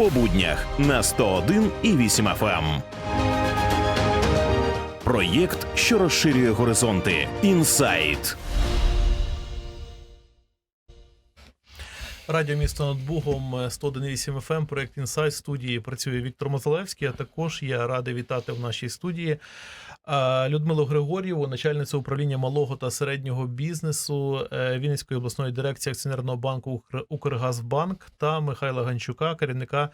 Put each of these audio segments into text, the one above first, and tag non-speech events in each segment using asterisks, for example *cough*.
по буднях на 101 і 8 FM. Проєкт, що розширює горизонти. Інсайт. Радіо місто над Бугом 101.8 FM, проект Інсайт студії працює Віктор Мозалевський. А також я радий вітати в нашій студії Людмилу Григор'єву, начальницю управління малого та середнього бізнесу е, Вінницької обласної дирекції акціонерного банку Укргазбанк та Михайла Ганчука, керівника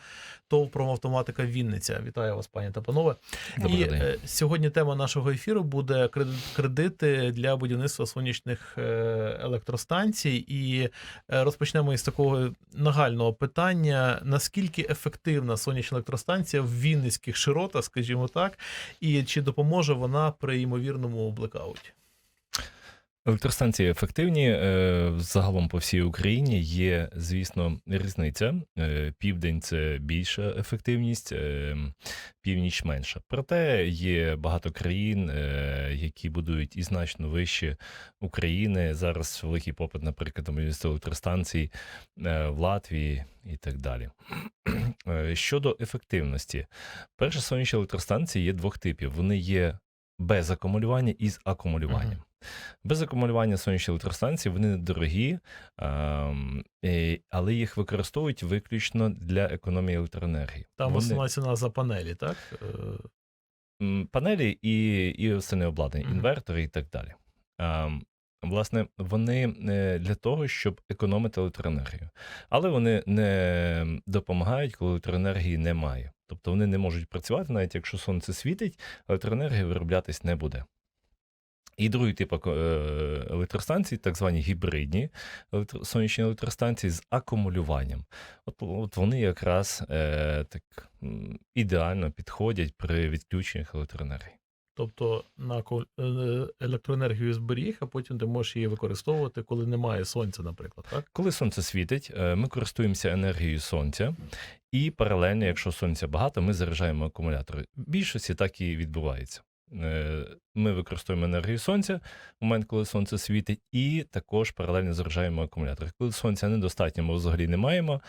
ТОВ «Промавтоматика Вінниця. Вітаю вас, пані та панове. Добрий І день. е, сьогодні тема нашого ефіру буде кредити для будівництва сонячних е, електростанцій. І розпочнемо із такого нагального питання: наскільки ефективна сонячна електростанція в Вінницьких широтах, скажімо так, і чи допоможе вона при ймовірному блекауті? Електростанції ефективні е, загалом по всій Україні. Є, звісно, різниця. Е, Південь це більша ефективність, е, північ менша. Проте є багато країн, які будують і значно вище України. Зараз великий попит, наприклад, на електростанцій в Латвії і так далі. Щодо ефективності, перші сонячні електростанції є двох типів. Вони є без акумулювання і з акумулюванням. Мгм. Без акумулювання сонячні електростанції вони недорогі, ем, але їх використовують виключно для економії електроенергії. Там Вони- основна ціна за панелі, так? Е, панелі і, і остальне обладнання, Мгм. інвертори і так далі. Ем, власне, вони е, для того, щоб економити електроенергію. Але вони не допомагають, коли електроенергії немає. Тобто вони не можуть працювати, навіть якщо сонце світить, електроенергія вироблятись не буде. І другий тип е, електростанцій, так звані гібридні сонячні електростанції з акумулюванням. От, от вони якраз е, так ідеально підходять при відключеннях електроенергії. Тобто на е, електроенергію зберіг, а потім ти можеш її використовувати, коли немає сонця, наприклад, так? Коли сонце світить, е, ми користуємося енергією сонця, і паралельно, якщо сонця багато, ми заряджаємо акумулятори. В більшості так і відбувається. Е, Ми використовуємо енергію сонця в момент, коли сонце світить, і також паралельно заряджаємо акумулятори. Коли сонця недостатньо, ми взагалі не маємо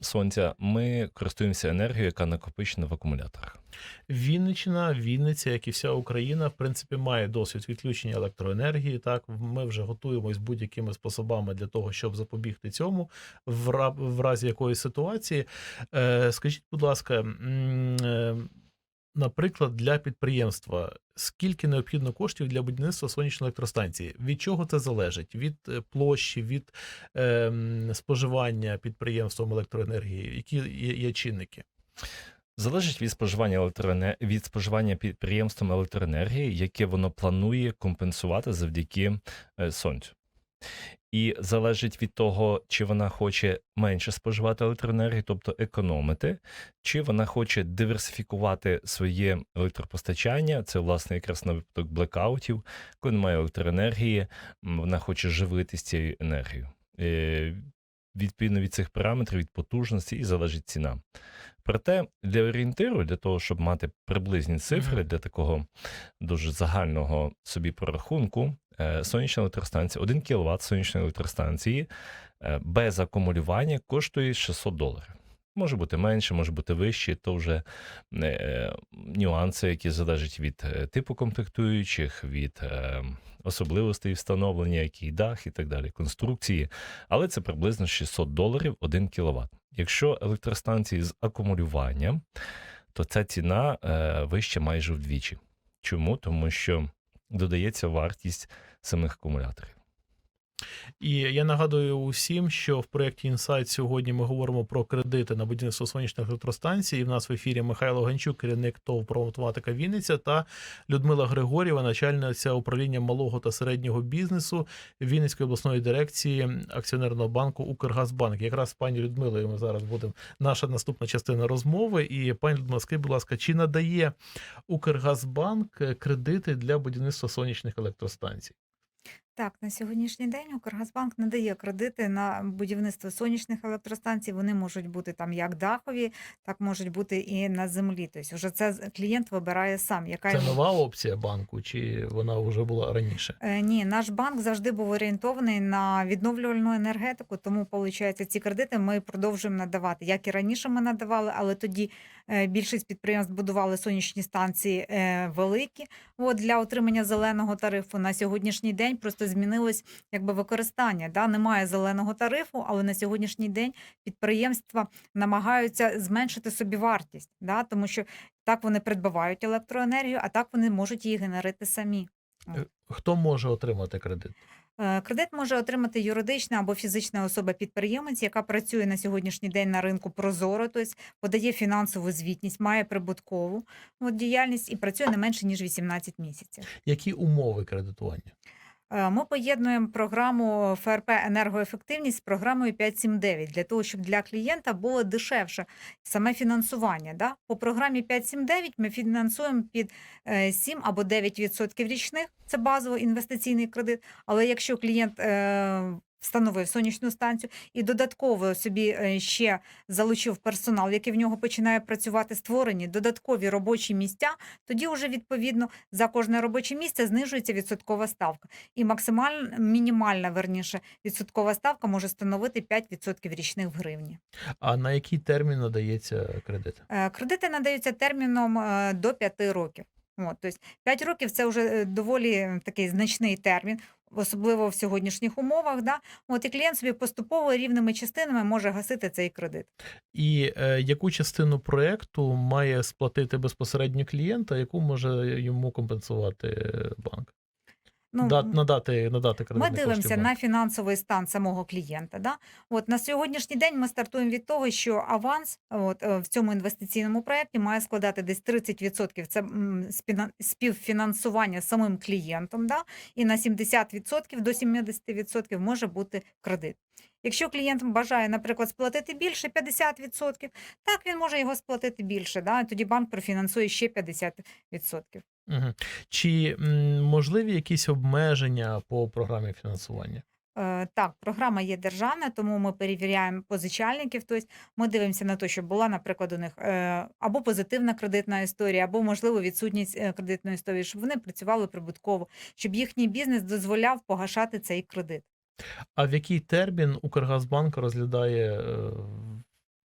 сонця, ми користуємося енергією, яка накопичена в акумуляторах. Вінниччина, Вінниця, як і вся Україна, в принципі, має досвід відключення електроенергії. Так, ми вже готуємось будь-якими способами для того, щоб запобігти цьому в, ра- в разі якоїсь ситуації. Е, скажіть, будь ласка, е, наприклад, для підприємства, скільки необхідно коштів для будівництва сонячної електростанції? Від чого це залежить? Від е, площі, від споживання підприємством електроенергії? Які є чинники? Залежить від споживання електроене... від споживання підприємством електроенергії, яке воно планує компенсувати завдяки е, сонцю. І залежить від того, чи вона хоче менше споживати електроенергії, тобто економити, чи вона хоче диверсифікувати своє електропостачання. Це, власне, якраз на випадок блекаутів, коли немає електроенергії, вона хоче живитись цією енергією. Е, Відповідно від цих параметрів, від потужності і залежить ціна. Проте для орієнтиру, для того, щоб мати приблизні цифри для такого дуже загального собі прорахунку, е, сонячна електростанція, 1 кВт сонячної електростанції е, без акумулювання коштує 600 доларів. Може бути менше, може бути вище, то вже е, нюанси, які залежать від типу комплектуючих, від особливостей встановлення, який дах і так далі, конструкції. Але це приблизно 600 доларів 1 кВт. Якщо електростанції з акумулюванням, то ця ціна е, вища майже вдвічі. Чому? Тому що додається вартість самих акумуляторів. І я нагадую усім, що в проєкті Insight сьогодні ми говоримо про кредити на будівництво сонячних електростанцій. І в нас в ефірі Михайло Ганчук, керівник ТОВ «Проматематика Вінниця та Людмила Григорєва, начальниця управління малого та середнього бізнесу Вінницької обласної дирекції акціонерного банку Укргазбанк. Якраз пані Людмилою ми зараз будемо наша наступна частина розмови. І пані Людмила, скажіть, будь ласка, чи надає Укргазбанк кредити для будівництва сонячних електростанцій? Так, на сьогоднішній день Укргазбанк надає кредити на будівництво сонячних електростанцій. Вони можуть бути там як дахові, так можуть бути і на землі. Тобто, вже це клієнт вибирає сам, яка Це нова опція банку, чи вона вже була раніше? Е, Ні, наш банк завжди був орієнтований на відновлювальну енергетику, тому виходить, ці кредити ми продовжуємо надавати. Як і раніше ми надавали, але тоді більшість підприємств будували сонячні станції е, великі от, для отримання зеленого тарифу. На сьогоднішній день просто змінилось якби використання. Да? Немає зеленого тарифу, але на сьогоднішній день підприємства намагаються зменшити собі вартість, да? тому що так вони придбавають електроенергію, а так вони можуть її генерити самі. Е, Хто може отримати кредит? Е, Кредит може отримати юридична або фізична особа-підприємець, яка працює на сьогоднішній день на ринку Прозоро, тобто подає фінансову звітність, має прибуткову діяльність і працює не менше ніж 18 місяців. Які умови кредитування? Е, Ми поєднуємо програму ФРП енергоефективність з програмою 579 для того, щоб для клієнта було дешевше саме фінансування. Да? По програмі 579 ми фінансуємо під е, 7 або 9% річних. Це базовий інвестиційний кредит. Але якщо клієнт е, встановив сонячну станцію і додатково собі е, ще залучив персонал, який в нього починає працювати, створені додаткові робочі місця, тоді вже відповідно за кожне робоче місце знижується відсоткова ставка. І максимальна мінімальна верніше відсоткова ставка може становити 5% річних в гривні. А на який термін надається кредит? Е, Кредити надаються терміном е, до 5 років. От, тобто 5 років це вже е, доволі такий значний термін, особливо в сьогоднішніх умовах. Да? От, і клієнт собі поступово рівними частинами може гасити цей кредит. І е, яку частину проекту має сплатити безпосередньо клієнт, а яку може йому компенсувати е, банк? Ну, Да- м- надати, надати Ми дивимося банку. на фінансовий стан самого клієнта. Да? От на сьогоднішній день ми стартуємо від того, що аванс от, е, в цьому інвестиційному проєкті має складати десь 30% це співфінансування самим клієнтом, да? і на 70% до 70% може бути кредит. Якщо клієнт бажає, наприклад, сплатити більше 50%, так він може його сплатити більше. Да? Тоді банк профінансує ще 50%. Угу. Чи м, можливі якісь обмеження по програмі фінансування? Е, Так, програма є державна, тому ми перевіряємо позичальників. Тобто ми дивимося на те, щоб була, наприклад, у них е, або позитивна кредитна історія, або, можливо, відсутність е, кредитної історії, щоб вони працювали прибутково, щоб їхній бізнес дозволяв погашати цей кредит. А в який термін Укргазбанк розглядає е,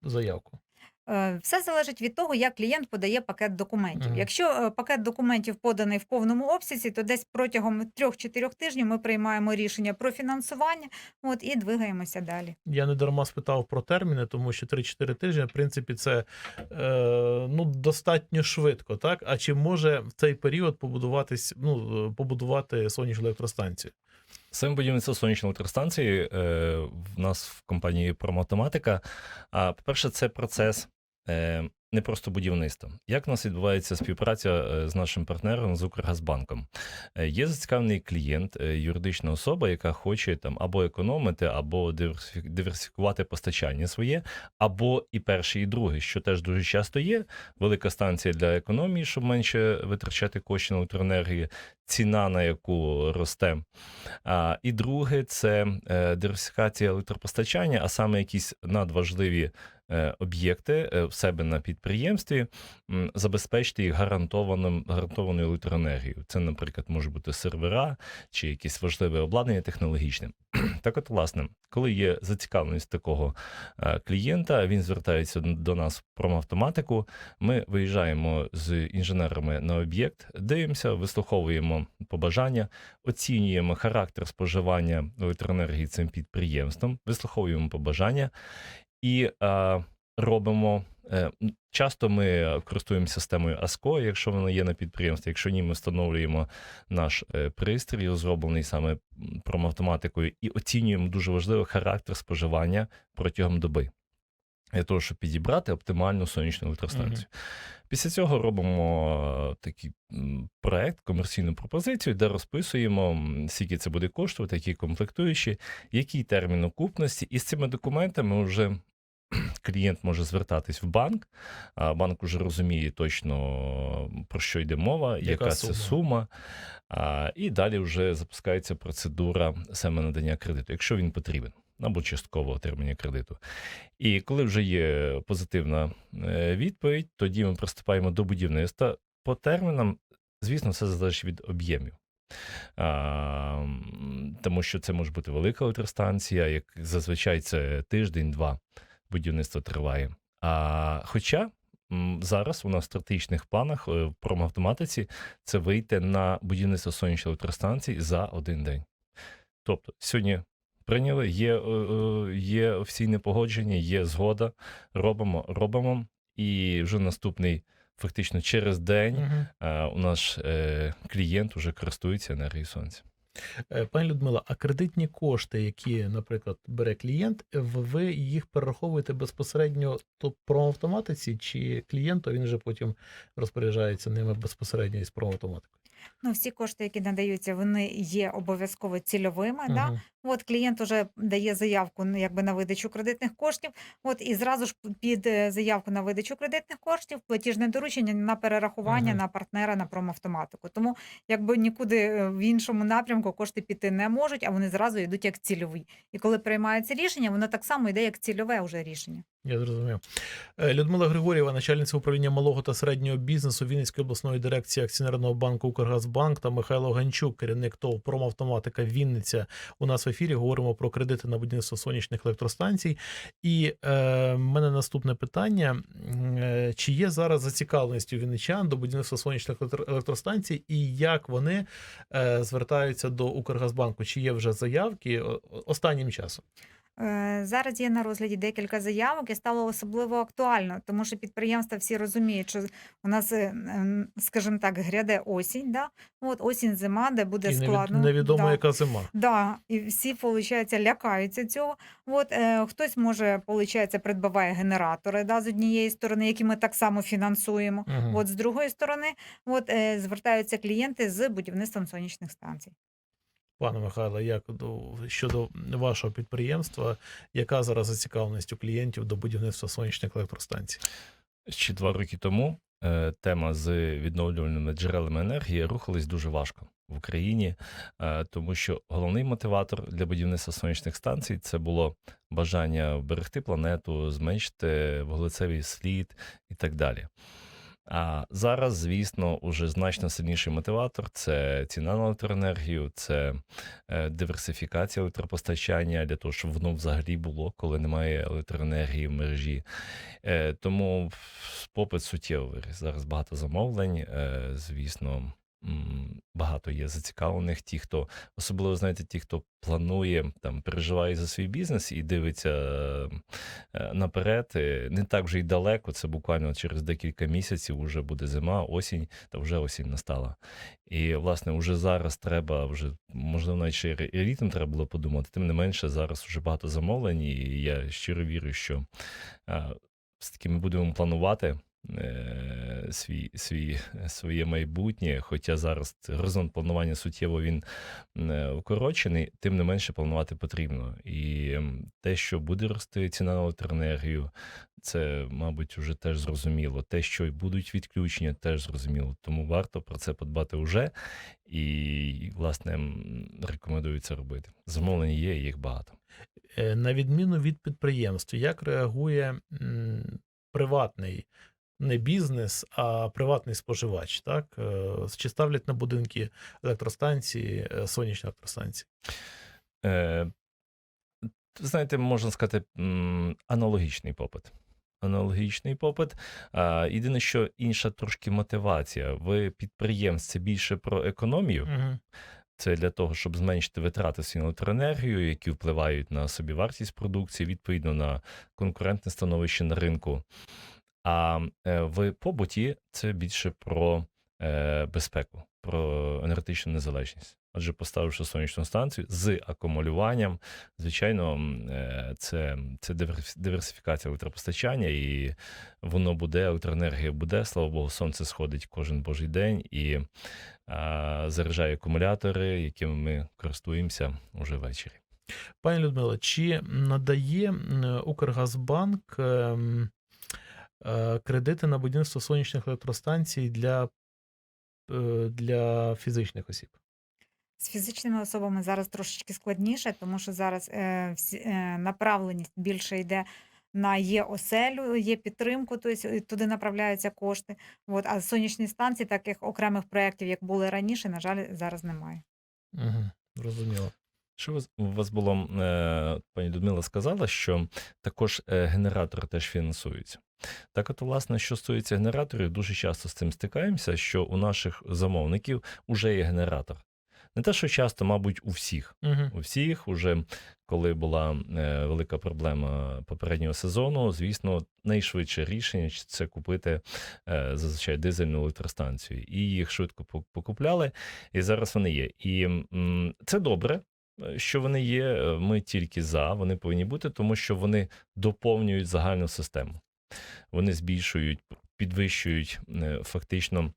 заявку? Е, Все залежить від того, як клієнт подає пакет документів. Мгм. Якщо е, пакет документів поданий в повному обсязі, то десь протягом 3-4 тижнів ми приймаємо рішення про фінансування от, і двигаємося далі. Я не дарма спитав про терміни, тому що 3-4 тижні, в принципі, це е, ну, достатньо швидко, так? А чи може в цей період побудуватись, ну, е, побудувати сонячну електростанцію? Саме будівництво сонячної електростанції е, в нас в компанії Промотоматика. А по-перше, це процес е, не просто будівництва. Як у нас відбувається співпраця е, з нашим партнером з Укргазбанком? Е, є зацікавлений клієнт, е, юридична особа, яка хоче там або економити, або диверсифі- диверсифікувати постачання своє, або і перше, і друге, що теж дуже часто є. Велика станція для економії, щоб менше витрачати кошти на електроенергію, ціна на яку росте. А, і друге це диверсифікація електропостачання, а саме якісь надважливі об'єкти е, в себе на підприємстві, забезпечити їх гарантованим, гарантованою електроенергією. Це, наприклад, може бути сервера чи якесь важливе обладнання технологічне. *clears throat* Так от, власне, коли є зацікавленість такого е, клієнта, він звертається до нас в промавтоматику. Ми виїжджаємо з інженерами на об'єкт, дивимося, вислуховуємо побажання, оцінюємо характер споживання електроенергії цим підприємством, вислуховуємо побажання і е, робимо. е, Часто ми користуємося системою ASCO, якщо вона є на підприємстві. Якщо ні, ми встановлюємо наш е, пристрій, розроблений саме промавтоматикою, і оцінюємо дуже важливо характер споживання протягом доби. Для того, щоб підібрати оптимальну сонячну електростанцію. Після цього робимо е, такий проект, комерційну пропозицію, де розписуємо, скільки це буде коштувати, які комплектуючі, який термін окупності. І з цими документами вже *clears throat* клієнт може звертатись в банк, а банк уже розуміє точно про що йде мова, яка, Яка це сума. сума. А, і далі вже запускається процедура саме надання кредиту, якщо він потрібен, або частково отримання кредиту. І коли вже є позитивна е, відповідь, тоді ми приступаємо до будівництва. По термінам, звісно, все залежить від об'ємів. А, тому що це може бути велика електростанція, як зазвичай це тиждень-два будівництво триває. А, хоча зараз у нас в стратегічних планах е, в промавтоматиці це вийти на будівництво сонячної електростанцій за один день. Тобто, сьогодні прийняли, є, е, е, є офіційне погодження, є згода, робимо, робимо, і вже наступний, фактично через день, е, у наш клієнт вже користується енергією сонця. Е, Пані Людмила, а кредитні кошти, які, наприклад, бере клієнт, ви їх перераховуєте безпосередньо то промавтоматиці, чи клієнту він вже потім розпоряджається ними безпосередньо із промавтоматикою? Ну, всі кошти, які надаються, вони є обов'язково цільовими. Да? От клієнт уже дає заявку ну, якби на видачу кредитних коштів. От і зразу ж під е, заявку на видачу кредитних коштів платіжне доручення на перерахування Мгм. на партнера на промавтоматику. Тому якби нікуди е, в іншому напрямку кошти піти не можуть, а вони зразу йдуть як цільові. І коли приймається рішення, воно так само йде як цільове вже рішення. Я зрозумів. Е, Людмила Григорєва, начальниця управління малого та середнього бізнесу Вінницької обласної дирекції акціонерного банку Укргазбанк та Михайло Ганчук, керівник ТОВ «Промавтоматика Вінниця. У нас в ефірі говоримо про кредити на будівництво сонячних електростанцій. І е, мене наступне питання: е, чи є зараз зацікавленість у вінничан до будівництва сонячних електро- електростанцій, і як вони е, звертаються до Укргазбанку? Чи є вже заявки останнім часом? Е, Зараз є на розгляді декілька заявок і стало особливо актуально, тому що підприємства всі розуміють, що у нас, е, скажімо так, гряде осінь, да? От осінь, зима, де буде І складно. невідомо, да. яка зима. Да, і всі, виходить, лякаються цього. От е, хтось може, виходить, придбаває генератори да, з однієї сторони, які ми так само фінансуємо. Мгм. От з другої сторони, от е, звертаються клієнти з будівництвом сонячних станцій. Пане Михайло, як до щодо вашого підприємства, яка зараз зацікавленість у клієнтів до будівництва сонячних електростанцій? Ще два роки тому е, тема з відновлювальними джерелами енергії рухалась дуже важко в Україні, е, тому що головний мотиватор для будівництва сонячних станцій це було бажання вберегти планету, зменшити вуглецевий слід і так далі. А зараз, звісно, уже значно сильніший мотиватор це ціна на електроенергію, це е, диверсифікація електропостачання для того, щоб воно взагалі було, коли немає електроенергії в мережі. Е, Тому попит суттєвий. Зараз багато замовлень. е, Звісно, багато є зацікавлених. Ті, хто особливо знаєте, ті, хто планує там, переживає за свій бізнес і дивиться е, наперед. е, Не так вже й далеко. Це буквально через декілька місяців вже буде зима, осінь, та вже осінь настала. І власне вже зараз треба вже можливо навіть ще літом треба було подумати. Тим не менше, зараз вже багато замовлень, і я щиро вірю, що е, все-таки ми будемо планувати свій, свій, своє майбутнє. Хоча зараз горизонт планування суттєво він е, вкорочений, тим не менше планувати потрібно. І те, що буде рости ціна на електроенергію, це, мабуть, вже теж зрозуміло. Те, що будуть відключення, теж зрозуміло. Тому варто про це подбати вже. І, власне, рекомендую це робити. Замовлень є, їх багато. Е, На відміну від підприємств, як реагує приватний не бізнес, а приватний споживач? Так? Е, Чи ставлять на будинки електростанції, е, сонячні електростанції? Е, знаєте, можна сказати, аналогічний попит. Аналогічний попит. Єдине, що інша трошки мотивація. В підприємстві більше про економію. Угу. Це для того, щоб зменшити витрати на електроенергію, які впливають на собівартість продукції, відповідно на конкурентне становище на ринку. А е, в побуті це більше про е, безпеку, про енергетичну незалежність. Адже поставивши сонячну станцію з акумулюванням, звичайно, е, це, це диверсифікація електропостачання, і воно буде, електроенергія буде. Слава Богу, сонце сходить кожен божий день і а, заряджає акумулятори, якими ми користуємося уже ввечері. Пані Людмила, чи надає Укргазбанк ем, кредити на будівництво сонячних електростанцій для, е, для фізичних осіб? З фізичними особами зараз трошечки складніше, тому що зараз е, е, направленість більше йде на є оселю, є підтримку, тобто е, туди направляються кошти. От, а сонячні станції, таких окремих проєктів, як були раніше, на жаль, зараз немає. Угу, зрозуміло. Що у вас- у вас було, е, пані Людмила сказала, що також е, генератори теж фінансуються. Так от, власне, що стосується генераторів, дуже часто з цим стикаємося, що у наших замовників вже є генератор. Не те, що часто, мабуть, у всіх. Угу. У всіх, уже коли була е, велика проблема попереднього сезону, звісно, найшвидше рішення це купити зазвичай дизельну електростанцію. І їх швидко покупляли, і зараз вони є. І це добре. Що вони є, е, ми тільки за, вони повинні бути, тому що вони доповнюють загальну систему. Вони збільшують, підвищують е, фактично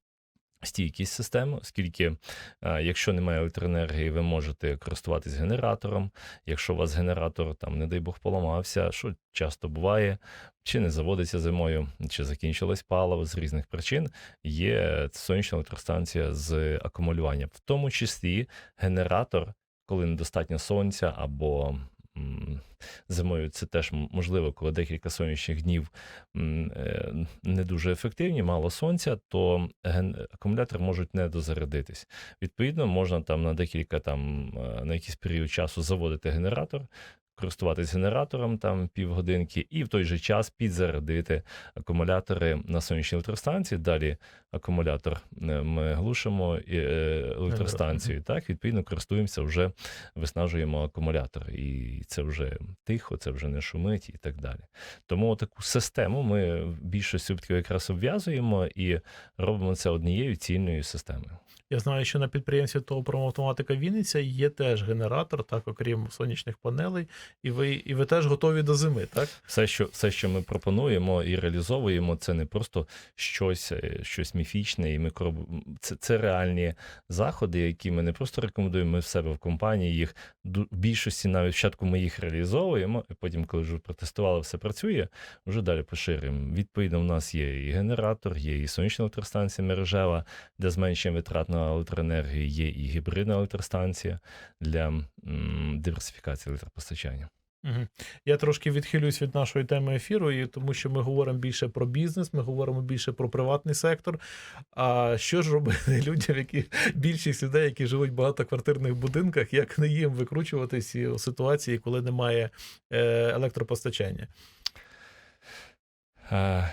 стійкість системи, оскільки е, якщо немає електроенергії, ви можете користуватись генератором. Якщо у вас генератор, там, не дай Бог, поламався, що часто буває, чи не заводиться зимою, чи закінчилось паливо з різних причин, є сонячна електростанція з акумулюванням, в тому числі генератор, коли недостатньо сонця або. Зимою це теж можливо, коли декілька сонячних днів е, не дуже ефективні, мало сонця, то ген- акумулятори можуть не дозарядитись. Відповідно, можна там на декілька там е, на якийсь період часу заводити генератор, користуватись генератором там півгодинки, і в той же час підзарядити акумулятори на сонячній електростанції. Далі акумулятор е, ми глушимо і, е, електростанцію. Так, відповідно, користуємося вже виснажуємо акумулятор, і це вже тихо, це вже не шумить і так далі. Тому таку систему ми в більшості випадків якраз обв'язуємо і робимо це однією цільною системою. Я знаю, що на підприємстві того промавтоматика Вінниця є теж генератор, так, окрім сонячних панелей, і ви, і ви теж готові до зими, так? Все, що все, що ми пропонуємо і реалізовуємо, це не просто щось, е, щось міфічне, і ми це, це реальні заходи, які ми не просто рекомендуємо. Ми в себе в компанії їх в більшості навіть спочатку ми їх реалізовуємо, і потім, коли вже протестували, все працює, вже далі поширюємо. Відповідно, у нас є і генератор, є і сонячна електростанція мережева для зменшення витрат на електроенергію, є і гібридна електростанція для м, диверсифікації електропостачання. Я трошки відхилюсь від нашої теми ефіру, і тому що ми говоримо більше про бізнес, ми говоримо більше про приватний сектор. А що ж робити *laughs* людям, які більшість людей, які живуть в багатоквартирних будинках, як не їм викручуватись у ситуації, коли немає е, електропостачання? Е,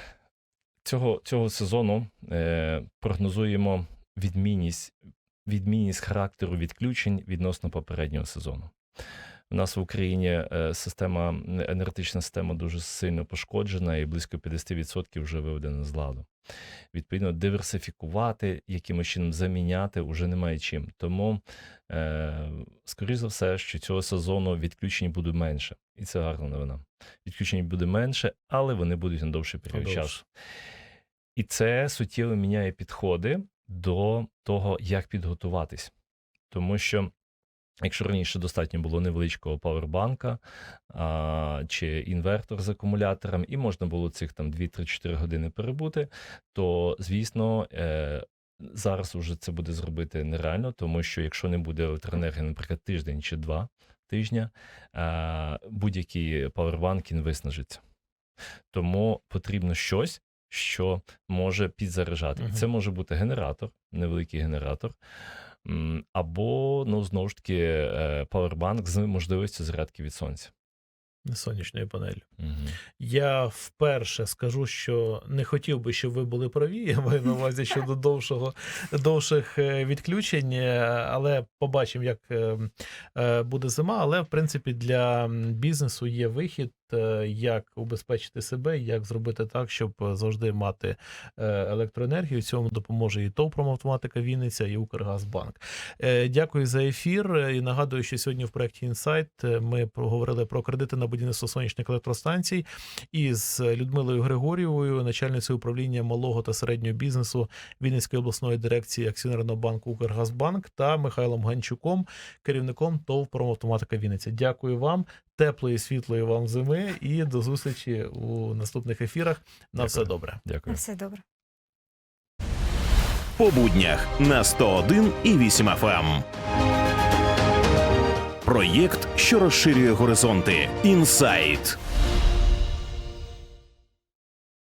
Цього, цього сезону е, прогнозуємо відмінність, відмінність характеру відключень відносно попереднього сезону. У нас в Україні е, система, енергетична система дуже сильно пошкоджена і близько 50% вже виведена з ладу. Відповідно, диверсифікувати, якимось чином заміняти вже немає чим. Тому, е, скоріш за все, що цього сезону відключень буде менше. І це гарна новина. Відключень буде менше, але вони будуть на довший період часу. І це суттєво міняє підходи до того, як підготуватись. Тому що, якщо раніше достатньо було невеличкого павербанка а, чи інвертор з акумулятором, і можна було цих там 2-3-4 години перебути, то звісно. Е, Зараз уже це буде зробити нереально, тому що якщо не буде електроенергії, наприклад, тиждень чи два тижня, е, будь-який павербанк він виснажиться. Тому потрібно щось, що може підзаряджати. Це може бути генератор, невеликий генератор, або, ну, знову ж таки, е, павербанк з можливістю зарядки від сонця. Сонячної панелі. Угу. Я вперше скажу, що не хотів би, щоб ви були праві. Я маю на увазі щодо довшого довших е, відключень, е, але побачимо, як е, е, буде зима. Але в принципі для бізнесу є вихід. Е, як убезпечити себе, як зробити так, щоб е, завжди мати е, електроенергію. Цьому допоможе і ТОВ «Промавтоматика Вінниця, і Укргазбанк. Дякую за ефір. І нагадую, що сьогодні в проєкті Інсайт ми проговорили про кредити на будівництво сонячних електростанцій із Людмилою Григорєвою, начальницею управління малого та середнього бізнесу Вінницької обласної дирекції акціонерного банку Укргазбанк та Михайлом Ганчуком, керівником ТОВ «Промавтоматика Вінниця. Дякую вам, теплої, світлої вам зими і до зустрічі у наступних ефірах. На Дякую. все добре. Дякую. На все добре. По буднях на 101 і 8 FM. Проєкт, що розширює горизонти. Інсайт.